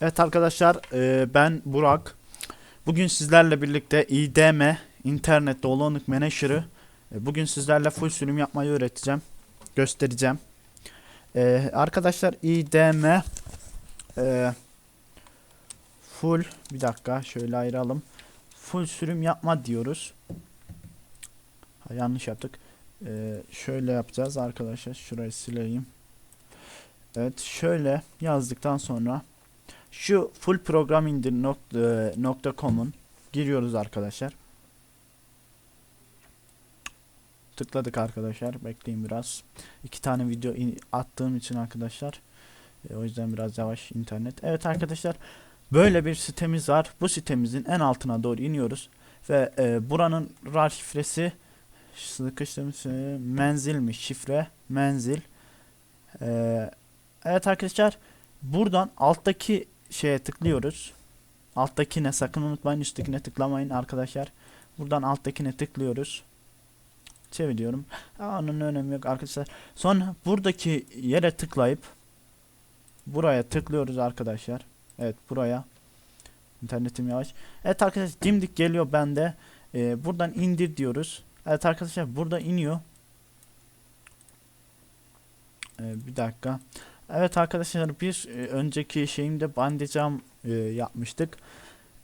Evet arkadaşlar e, ben Burak. Bugün sizlerle birlikte IDM internet dolanık manager'ı e, bugün sizlerle full sürüm yapmayı öğreteceğim. Göstereceğim. E, arkadaşlar IDM full bir dakika şöyle ayıralım. Full sürüm yapma diyoruz. Yanlış yaptık. Şöyle yapacağız arkadaşlar. Şurayı sileyim. Evet şöyle yazdıktan sonra şu full program indir nokta, nokta com'un giriyoruz arkadaşlar. Tıkladık arkadaşlar. Bekleyin biraz. İki tane video attığım için arkadaşlar. E, o yüzden biraz yavaş internet. Evet arkadaşlar. Böyle bir sitemiz var. Bu sitemizin en altına doğru iniyoruz. Ve e, buranın RAR şifresi sıkıştırmış e, menzilmiş şifre menzil. E, evet arkadaşlar. Buradan alttaki şeye tıklıyoruz. Alttakine sakın unutmayın üsttekine tıklamayın arkadaşlar. Buradan alttakine tıklıyoruz. Çeviriyorum. Aa, onun önemi yok arkadaşlar. Sonra buradaki yere tıklayıp buraya tıklıyoruz arkadaşlar. Evet buraya. İnternetim yavaş. Evet arkadaşlar dimdik geliyor bende. Ee, buradan indir diyoruz. Evet arkadaşlar burada iniyor. Ee, bir dakika. Evet arkadaşlar bir e, önceki şeyimde bandicam e, yapmıştık.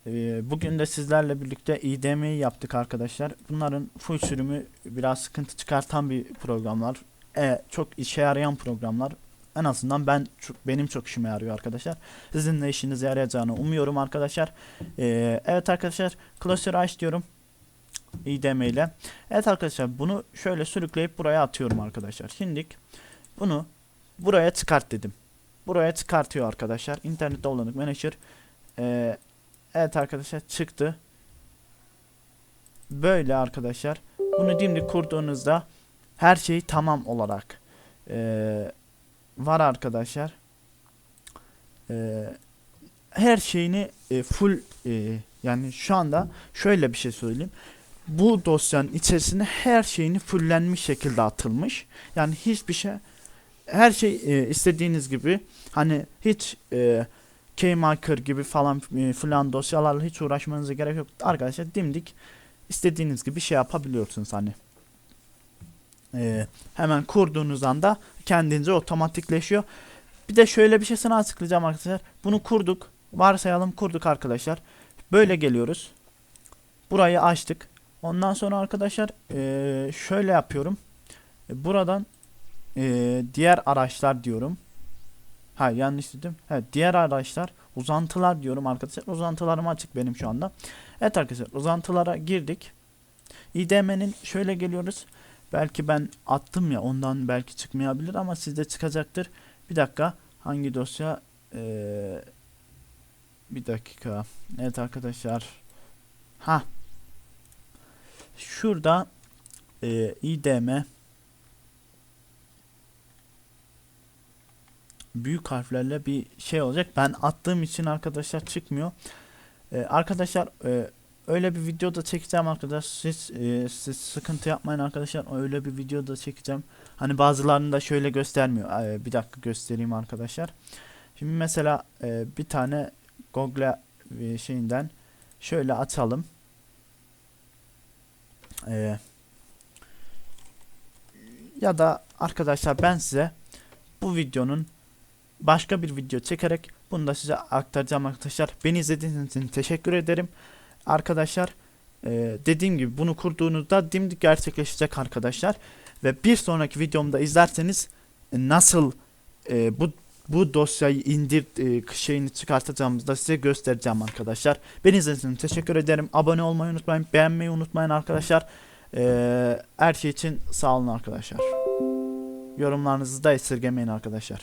E, bugün de sizlerle birlikte IDM'yi yaptık arkadaşlar. Bunların full sürümü biraz sıkıntı çıkartan bir programlar. E, çok işe yarayan programlar. En azından ben benim çok işime yarıyor arkadaşlar. Sizin de işinize yarayacağını umuyorum arkadaşlar. E, evet arkadaşlar klasör aç diyorum. IDM ile. Evet arkadaşlar bunu şöyle sürükleyip buraya atıyorum arkadaşlar. Şimdi bunu buraya çıkart dedim. Buraya çıkartıyor arkadaşlar. İnternette olanık manager. Ee, evet arkadaşlar çıktı. Böyle arkadaşlar. Bunu dimdik kurduğunuzda her şey tamam olarak ee, var arkadaşlar. Ee, her şeyini e, full e, yani şu anda şöyle bir şey söyleyeyim. Bu dosyanın içerisine her şeyini fullenmiş şekilde atılmış. Yani hiçbir şey her şey e, istediğiniz gibi hani hiç e, Keymaker gibi falan e, filan dosyalarla hiç uğraşmanıza gerek yok. Arkadaşlar dimdik istediğiniz gibi şey yapabiliyorsunuz hani. E, hemen kurduğunuz anda kendince otomatikleşiyor. Bir de şöyle bir şey sana açıklayacağım arkadaşlar. Bunu kurduk. Varsayalım kurduk arkadaşlar. Böyle geliyoruz. Burayı açtık. Ondan sonra arkadaşlar e, şöyle yapıyorum. E, buradan ee, diğer araçlar diyorum. Ha yanlış dedim. Evet diğer araçlar uzantılar diyorum arkadaşlar. Uzantılarım açık benim şu anda. Evet arkadaşlar uzantılara girdik. IDM'nin şöyle geliyoruz. Belki ben attım ya ondan belki çıkmayabilir ama sizde çıkacaktır. Bir dakika hangi dosya? Ee, bir dakika. Evet arkadaşlar. Ha. Şurada e, IDM büyük harflerle bir şey olacak. Ben attığım için arkadaşlar çıkmıyor. Ee, arkadaşlar e, öyle bir video da çekeceğim arkadaşlar. Siz, e, siz sıkıntı yapmayın arkadaşlar. Öyle bir video da çekeceğim. Hani bazılarını da şöyle göstermiyor. Ee, bir dakika göstereyim arkadaşlar. Şimdi mesela e, bir tane Google e, şeyinden şöyle açalım. Ee, ya da arkadaşlar ben size bu videonun başka bir video çekerek bunu da size aktaracağım arkadaşlar. Beni izlediğiniz için teşekkür ederim. Arkadaşlar e, dediğim gibi bunu kurduğunuzda dimdik gerçekleşecek arkadaşlar. Ve bir sonraki videomda izlerseniz nasıl e, bu bu dosyayı indir e, şeyini çıkartacağımızı da size göstereceğim arkadaşlar. Beni izlediğiniz için teşekkür ederim. Abone olmayı unutmayın. Beğenmeyi unutmayın arkadaşlar. Her şey için sağ olun arkadaşlar. Yorumlarınızı da esirgemeyin arkadaşlar.